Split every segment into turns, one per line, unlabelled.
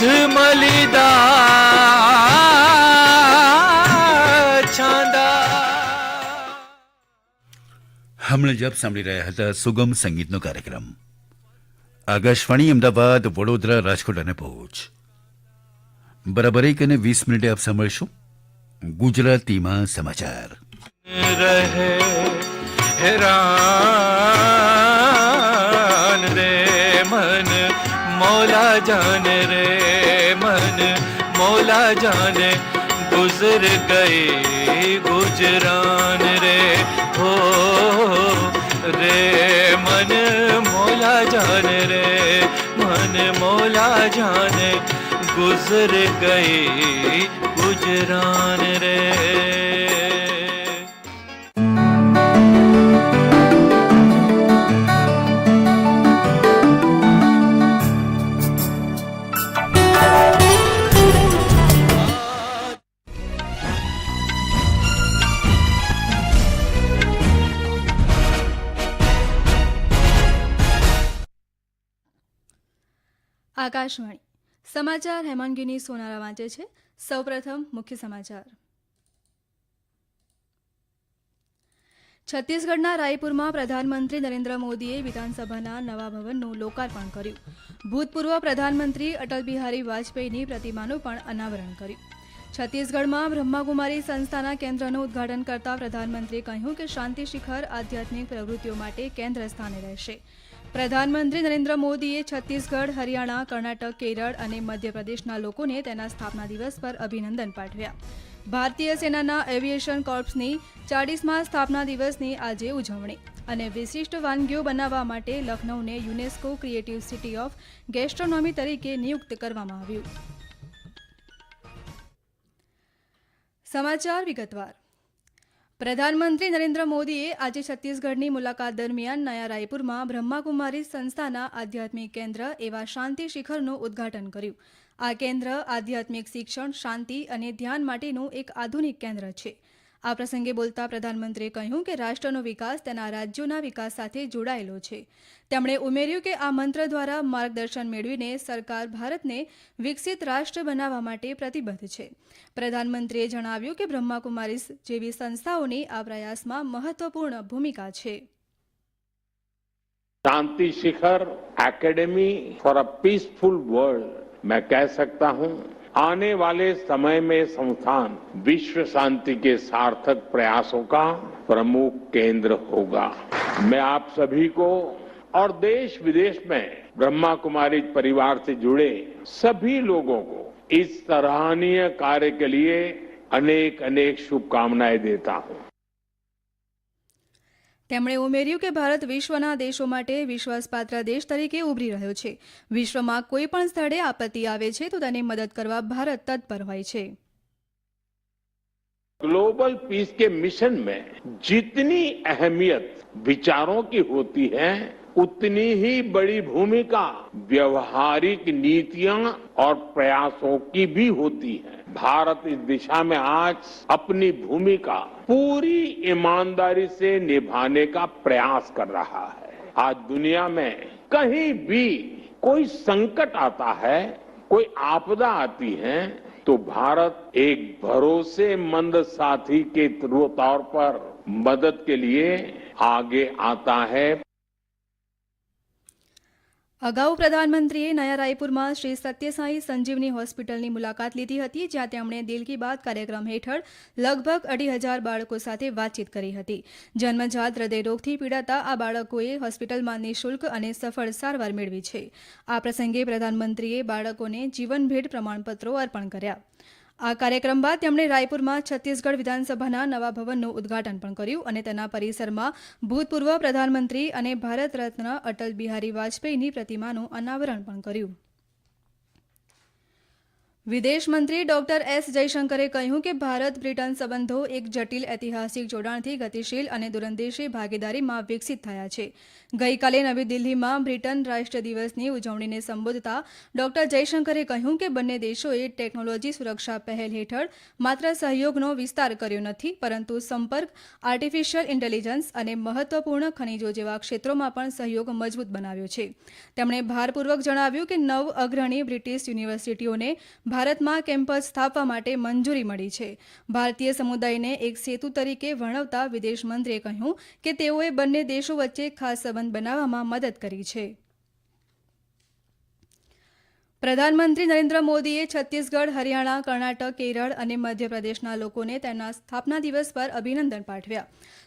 દૂધ મલિદા છાંદા
હમણાં જ આપ સાંભળી રહ્યા હતા સુગમ સંગીતનો કાર્યક્રમ આકાશવાણી અમદાવાદ વડોદરા રાજકોટ અને ભુજ બરાબર એક અને વીસ મિનિટે આપ સાંભળીશું ગુજરાતીમાં સમાચાર
રહે હેરાન મોલા જાને રે મન મોલા જાને ગુજર ગઈ ગુજરાન રે હો રે મન મોલા જાને રે મન મોલા જાને ગુજર ગઈ ગુજરાન રે
આકાશવાણી. સમાચાર હેમાંગીની સોનારા વાંચે છે. સૌપ્રથમ મુખ્ય સમાચાર. છત્તીસગઢના રાયપુરમાં પ્રધાનમંત્રી નરેન્દ્ર મોદીએ વિધાનસભાના નવા ભવનનું લોકાર્પણ કર્યું. ભૂતપૂર્વ પ્રધાનમંત્રી અટલ બિહારી વાજપેયીની પ્રતિમાનું પણ અનાવરણ કર્યું. છત્તીસગઢમાં બ્રહ્માકુમારી સંસ્થાના કેન્દ્રનું ઉદ્ઘાટન કરતા પ્રધાનમંત્રીએ કહ્યું કે શાંતિ શિખર આધ્યાત્મિક પ્રવૃત્તિઓ માટે કેન્દ્ર સ્થાને રહેશે. પ્રધાનમંત્રી નરેન્દ્ર મોદીએ છત્તીસગઢ, હરિયાણા, કર્ણાટક, કેરળ અને મધ્યપ્રદેશના લોકોને તેના સ્થાપના દિવસ પર અભિનંદન પાઠવ્યા. ભારતીય સેનાના એવિએશન કોર્પ્સની ચાળીસમાં સ્થાપના દિવસની આજે ઉજવણી અને વિશિષ્ટ વાનગીઓ બનાવવા માટે લખનૌને UNESCO creative city of gastronomy તરીકે નિયુક્ત કરવામાં આવ્યું. સમાચાર વિગતવાર. પ્રધાનમંત્રી નરેન્દ્ર મોદીએ આજે છત્તીસગઢની મુલાકાત દરમિયાન નયા રાયપુરમાં બ્રહ્માકુમારી સંસ્થાના આધ્યાત્મિક કેન્દ્ર એવા શાંતિ શિખરનું ઉદ્ઘાટન કર્યું. આ કેન્દ્ર આધ્યાત્મિક શિક્ષણ, શાંતિ અને ધ્યાન માટેનું એક આધુનિક કેન્દ્ર છે. આ પ્રસંગે બોલતા પ્રધાનમંત્રીએ કહ્યું કે રાષ્ટ્રનો વિકાસ તેના રાજ્યોના વિકાસ સાથે જોડાયેલો છે. તેમણે ઉમેર્યું કે આ મંત્ર દ્વારા માર્ગદર્શન મેળવીને સરકાર ભારતને વિકસિત રાષ્ટ્ર બનાવવા માટે પ્રતિબદ્ધ છે. પ્રધાનમંત્રીએ જણાવ્યું કે બ્રહ્માકુમારી જેવી સંસ્થાઓની આ પ્રયાસમાં મહત્વપૂર્ણ ભૂમિકા છે.
Shanti Shikhar academy for a peaceful world. મેં કહી શકતા હું आने वाले समय में संस्थान विश्व शांति के सार्थक प्रयासों का प्रमुख केंद्र होगा। मैं आप सभी को और देश विदेश में ब्रह्मा कुमारी परिवार से जुड़े सभी लोगों को इस सराहनीय कार्य के लिए अनेक अनेक शुभकामनाएँ देता हूँ।
તેમણે ઉમેર્યું કે ભારત વિશ્વના દેશો માટે વિશ્વાસપાત્ર દેશ તરીકે ઉભરી રહ્યો છે વિશ્વમાં કોઈ પણ સ્થળે આપત્તિ આવે છે તો તેની મદદ કરવા ભારત તત્પર હોય છે
ग्लोबल पीस के मिशन में जितनी अहमियत विचारों की होती है उतनी ही बड़ी भूमिका व्यवहारिक नीतियां और प्रयासों की भी होती है भारत इस दिशा में आज अपनी भूमिका पूरी ईमानदारी से निभाने का प्रयास कर रहा है। आज दुनिया में कहीं भी कोई संकट आता है, कोई आपदा आती है तो भारत एक भरोसेमंद साथी के तौर पर मदद के लिए आगे आता है।
અગાઉ પ્રધાનમંત્રીએ નયા રાયપુરમાં શ્રી સત્યસાઈ સંજીવની હોસ્પિટલની મુલાકાત લીધી હતી, જ્યાં તેમણે દિલ કી બાત કાર્યક્રમ હેઠળ લગભગ અઢી હજાર બાળકો સાથે વાતચીત કરી હતી. જન્મજાત હૃદયરોગથી પીડાતા આ બાળકોએ હોસ્પિટલમાં નિઃશુલ્ક અને સફળ સારવાર મેળવી છે. આ પ્રસંગે પ્રધાનમંત્રીએ બાળકોને જીવનભેટ પ્રમાણપત્રો અર્પણ કર્યા. આ કાર્યક્રમ બાદ તેમણે રાયપુરમાં છત્તીસગઢ વિધાનસભાના નવા ભવનનું ઉદ્ઘાટન પણ કર્યું અને તેના પરિસરમાં ભૂતપૂર્વ પ્રધાનમંત્રી અને ભારત રત્ન અટલ બિહારી વાજપેયીની પ્રતિમાનું અનાવરણ પણ કર્યું. વિદેશ મંત્રી ડોક્ટર એસ જયશંકરે કહ્યું કે ભારત બ્રિટન સંબંધો એક જટિલ ઐતિહાસિક જોડાણથી ગતિશીલ અને દૂરંદેશી ભાગીદારીમાં વિકસિત થયા છે. ગઈકાલે નવી દિલ્હીમાં બ્રિટન રાષ્ટ્ર દિવસની ઉજવણીને સંબોધતા ડોક્ટર જયશંકરે કહ્યું કે બંને દેશોએ ટેકનોલોજી સુરક્ષા પહેલ હેઠળ માત્ર સહયોગનો વિસ્તાર કર્યો નથી, પરંતુ સંપર્ક, આર્ટિફિશિયલ ઇન્ટેલિજન્સ અને મહત્વપૂર્ણ ખનિજો જેવા ક્ષેત્રોમાં પણ સહયોગ મજબૂત બનાવ્યો છે. તેમણે ભારપૂર્વક જણાવ્યું કે નવ અગ્રણી બ્રિટિશ યુનિવર્સિટીઓને ભારતમાં કેમ્પસ સ્થાપવા માટે મંજૂરી મળી છે. ભારતીય સમુદાયને એક સેતુ તરીકે વર્ણવતા વિદેશ મંત્રીએ કહ્યું કે તેઓએ બંને દેશો વચ્ચે ખાસ સંબંધ બનાવવામાં મદદ કરી છે. પ્રધાનમંત્રી નરેન્દ્ર મોદીએ છત્તીસગઢ, હરિયાણા, કર્ણાટક, કેરળ અને મધ્યપ્રદેશના લોકોને તેના સ્થાપના દિવસ પર અભિનંદન પાઠવ્યા.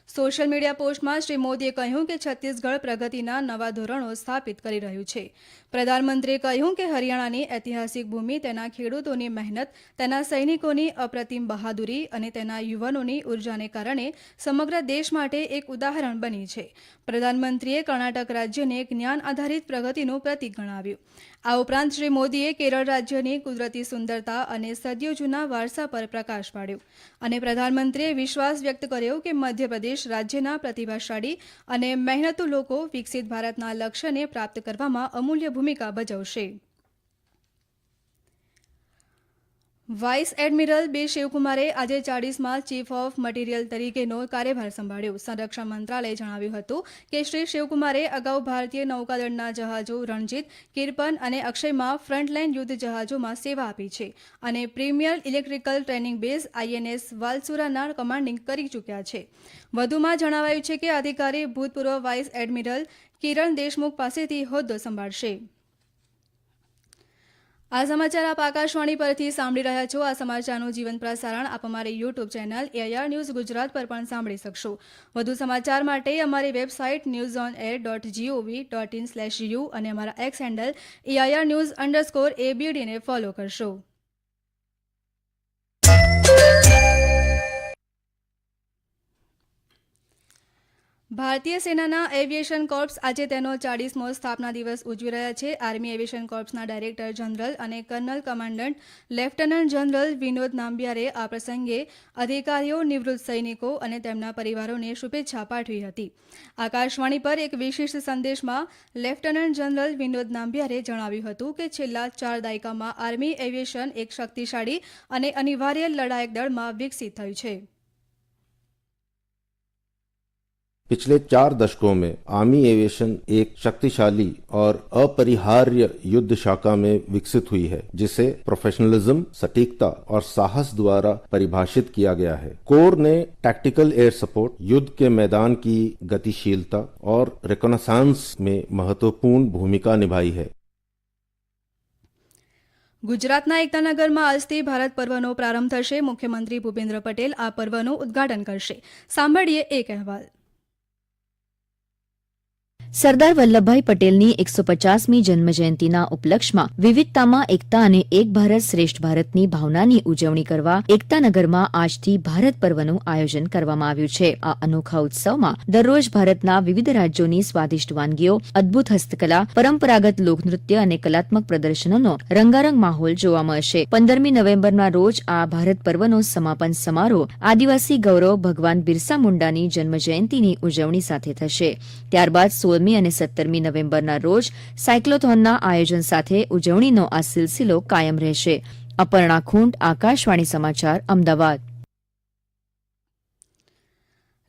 સોશિયલ મીડિયા પોસ્ટમાં શ્રી મોદીએ કહ્યું કે છત્તીસગઢ પ્રગતિના નવા ધોરણો સ્થાપિત કરી રહ્યું છે. પ્રધાનમંત્રીએ કહ્યું કે હરિયાણાની ઐતિહાસિક ભૂમિ, તેના ખેડૂતોની મહેનત, તેના સૈનિકોની અપ્રતિમ બહાદુરી અને તેના યુવાનોની ઉર્જાને કારણે સમગ્ર દેશ માટે એક ઉદાહરણ બની છે. પ્રધાનમંત્રીએ કર્ણાટક રાજ્યને જ્ઞાન આધારિત પ્રગતિનું પ્રતીક ગણાવ્યું. આ ઉપરાંત શ્રી મોદીએ કેરળ રાજ્યની કુદરતી સુંદરતા અને સદીઓ જૂના વારસા પર પ્રકાશ પાડ્યો. અને પ્રધાનમંત્રીએ વિશ્વાસ વ્યક્ત કર્યો કે મધ્યપ્રદેશ રાજ્યના પ્રતિભાશાળી અને મહેનતુ લોકો વિકસિત ભારતના લક્ષ્યને પ્રાપ્ત કરવામાં અમૂલ્ય ભૂમિકા ભજવશે. વાઇસ એડમિરલ બે શિવકુમારે આજે ચાળીસમાં ચીફ ઓફ મટીરીયલ તરીકેનો કાર્યભાર સંભાળ્યો. સંરક્ષણ મંત્રાલયે જણાવ્યું હતું કે શ્રી શિવકુમારે અગાઉ ભારતીય નૌકાદળના જહાજો રણજીત, કિર્પન અને અક્ષયમાં ફ્રન્ટલાઇન યુદ્ધ જહાજોમાં સેવા આપી છે અને premier electrical training base INS વાલસુરાના commanding કરી ચૂક્યા છે. વધુમાં જણાવાયું છે કે અધિકારી ભૂતપૂર્વ વાઇસ એડમિરલ કિરણ દેશમુખ પાસેથી હોદ્દો સંભાળશે. આ સમાચાર આપ આકાશવાણી પરથી સાંભળી રહ્યા છો. આ સમાચારનું જીવન પ્રસારણ આપ અમારી YouTube channel AIR news Gujarat પર પણ સાંભળી શકશો. વધુ સમાચાર માટે અમારી website news on air dot G O V dot in slash u અને અમારા X handle AIR news underscore એબીડીને follow કરશો. ભારતીય સેનાના એવિએશન કોર્પ્સ આજે તેનો ચાળીસમો સ્થાપના દિવસ ઉજવી રહ્યા છે. આર્મી એવિએશન કોર્પ્સના ડાયરેક્ટર જનરલ અને colonel commandant lieutenant general Vinod નાંબિયારે આ પ્રસંગે અધિકારીઓ, નિવૃત્ત સૈનિકો અને તેમના પરિવારોને શુભેચ્છા પાઠવી હતી. આકાશવાણી પર એક વિશિષ્ટ સંદેશમાં લેફ્ટનન્ટ જનરલ વિનોદ નાંબિયારે જણાવ્યું હતું કે છેલ્લા ચાર દાયકામાં આર્મી એવિએશન એક શક્તિશાળી અને અનિવાર્ય લડાયક દળમાં વિકસિત થયું છે.
पिछले चार दशकों में आर्मी एविएशन एक शक्तिशाली और अपरिहार्य युद्ध शाखा में विकसित हुई है जिसे प्रोफेशनलिज्म सटीकता और साहस द्वारा परिभाषित किया गया है कोर ने टैक्टिकल एयर सपोर्ट युद्ध के मैदान की गतिशीलता और रिकोनासांस में महत्वपूर्ण भूमिका निभाई है
ગુજરાતના એકતાનગરમાં આજથી ભારત પર્વનો પ્રારંભ થશે મુખ્યમંત્રી ભૂપેન્દ્ર પટેલ આ પર્વનું ઉદ્ઘાટન કરશે સાંભળીએ એક અહેવાલ
સરદાર વલ્લભભાઈ પટેલની એકસો પચાસમી જન્મજયંતિના ઉપલક્ષમાં વિવિધતામાં એકતા અને એક ભારત શ્રેષ્ઠ ભારતની ભાવનાની ઉજવણી કરવા એકતાનગરમાં આજથી ભારત પર્વનું આયોજન કરવામાં આવ્યું છે. આ અનોખા ઉત્સવમાં દરરોજ ભારતના વિવિધ રાજ્યોની સ્વાદિષ્ટ વાનગીઓ, અદભુત હસ્તકલા, પરંપરાગત લોકનૃત્ય અને કલાત્મક પ્રદર્શનોનો રંગારંગ માહોલ જોવા મળશે. પંદરમી નવેમ્બરના રોજ આ ભારત પર્વનો સમાપન સમારોહ આદિવાસી ગૌરવ ભગવાન બિરસા મુંડાની જન્મજયંતિની ઉજવણી સાથે થશે. ત્યારબાદ સોળમી અને સત્તરમી નવેમ્બરના રોજ સાયક્લોથોનના આયોજન સાથે ઉજવણીનો આ સિલસિલો કાયમ રહેશે. અપર્ણા ખૂંટ, આકાશવાણી સમાચાર, Ahmedabad.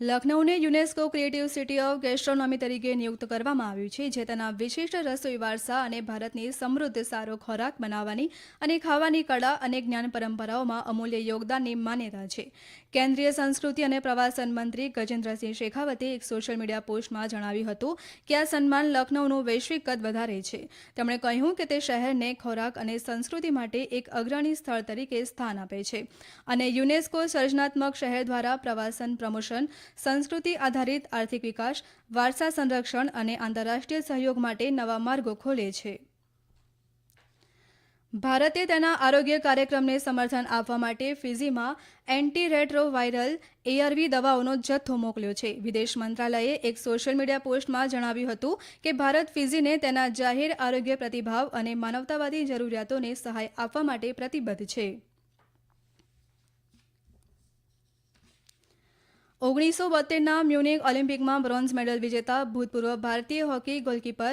લખનૌને UNESCO creative city of gastronomy તરીકે નિયુક્ત કરવામાં આવ્યું છે, જે તેના વિશિષ્ટ રસોઈ વારસા અને ભારતની સમૃદ્ધ સારો ખોરાક બનાવવાની અને ખાવાની કળા અને જ્ઞાન પરંપરાઓમાં અમૂલ્ય યોગદાનની માન્યતા છે. કેન્દ્રીય સંસ્કૃતિ અને પ્રવાસન મંત્રી ગજેન્દ્રસિંહ શેખાવતે એક સોશિયલ મીડિયા પોસ્ટમાં જણાવ્યું હતું કે આ સન્માન લખનૌનું વૈશ્વિક કદ વધારે છે. તેમણે કહ્યું કે તે શહેરને ખોરાક અને સંસ્કૃતિ માટે એક અગ્રણી સ્થળ તરીકે સ્થાન આપે છે અને યુનેસ્કો સર્જનાત્મક શહેર દ્વારા પ્રવાસન, પ્રમોશન સંસ્કૃતિ આધારિત આર્થિક વિકાસ, વારસા સંરક્ષણ અને આંતરરાષ્ટ્રીય સહયોગ માટે નવા માર્ગો ખોલે છે. ભારતે તેના આરોગ્ય કાર્યક્રમને સમર્થન આપવા માટે ફિઝીમાં એન્ટી રેટ્રોવાયરલ એઆરવી દવાઓનો જથ્થો મોકલ્યો છે. વિદેશ મંત્રાલયે એક સોશિયલ મીડિયા પોસ્ટમાં જણાવ્યું હતું કે ભારત ફિઝીને તેના જાહેર આરોગ્ય પ્રતિભાવ અને માનવતાવાદી જરૂરિયાતોને સહાય આપવા માટે પ્રતિબદ્ધ છે. ઓગણીસો બોતેરના મ્યુનિક ઓલિમ્પિકમાં બ્રોન્ઝ મેડલ વિજેતા ભૂતપૂર્વ ભારતીય હોકી ગોલકીપર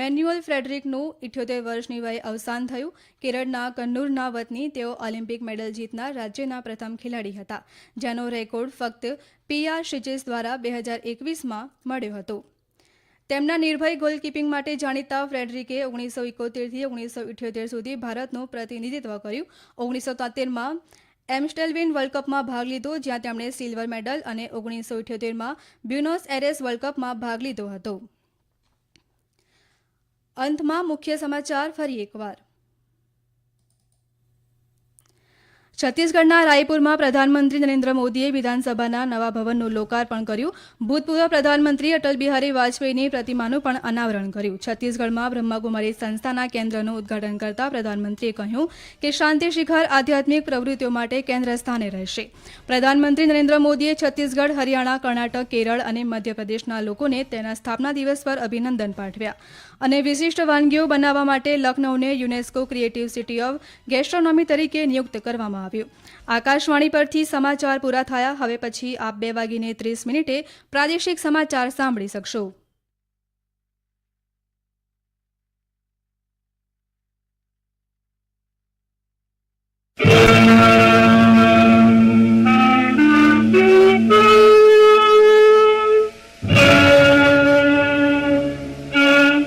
મેન્યુઅલ ફ્રેડરિકનું ઇઠ્યોતેર વર્ષની વયે અવસાન થયું. કેરળના કન્નૂરના વતની તેઓ ઓલિમ્પિક મેડલ જીતનાર રાજ્યના પ્રથમ ખેલાડી હતા, જેનો રેકોર્ડ ફક્ત પીઆર શિચેસ દ્વારા બે હજાર એકવીસમાં મળ્યો હતો. તેમના નિર્ભય ગોલકીપિંગ માટે જાણીતા ફ્રેડરિકે ઓગણીસો ઇકોતેરથી ઓગણીસો ઇઠ્યોતેર સુધી ભારતનું પ્રતિનિધિત્વ કર્યું. ઓગણીસો તોતેરમાં એમ્સ્ટેલવિન વર્લ્ડ કપમાં ભાગ લીધો, જ્યાં તેમણે સિલ્વર મેડલ અને ઓગણીસો ઇઠ્યોતેરમાં બ્યુનોસ એરેસ વર્લ્ડ કપમાં ભાગ લીધો હતો. અંતમાં મુખ્ય સમાચાર ફરી એકવાર. છત્તીસગઢના રાયપુરમાં પ્રધાનમંત્રી નરેન્દ્ર મોદીએ વિધાનસભાના નવા ભવનનું લોકાર્પણ કર્યું. ભૂતપૂર્વ પ્રધાનમંત્રી અટલ બિહારી વાજપેયીની પ્રતિમાનું પણ અનાવરણ કર્યું. છત્તીસગઢમાં બ્રહ્માકુમારી સંસ્થાના કેન્દ્રનું ઉદઘાટન કરતા પ્રધાનમંત્રીએ કહ્યું કે શાંતિ શિખર આધ્યાત્મિક પ્રવૃત્તિઓ માટે કેન્દ્ર સ્થાને રહેશે. પ્રધાનમંત્રી નરેન્દ્ર મોદીએ છત્તીસગઢ, હરિયાણા, કર્ણાટક, કેરળ અને મધ્યપ્રદેશના લોકોને તેના સ્થાપના દિવસ પર અભિનંદન પાઠવ્યા. અને વિશિષ્ટ વાનગીઓ બનાવવા માટે લખનૌને UNESCO creative city of gastronomy તરીકે નિયુક્ત આવ્યું. આકાશવાણી પરથી સમાચાર પૂરા થયા. હવે પછી આપ બે વાગીને ત્રીસ મિનિટે પ્રાદેશિક સમાચાર સાંભળી શકશો.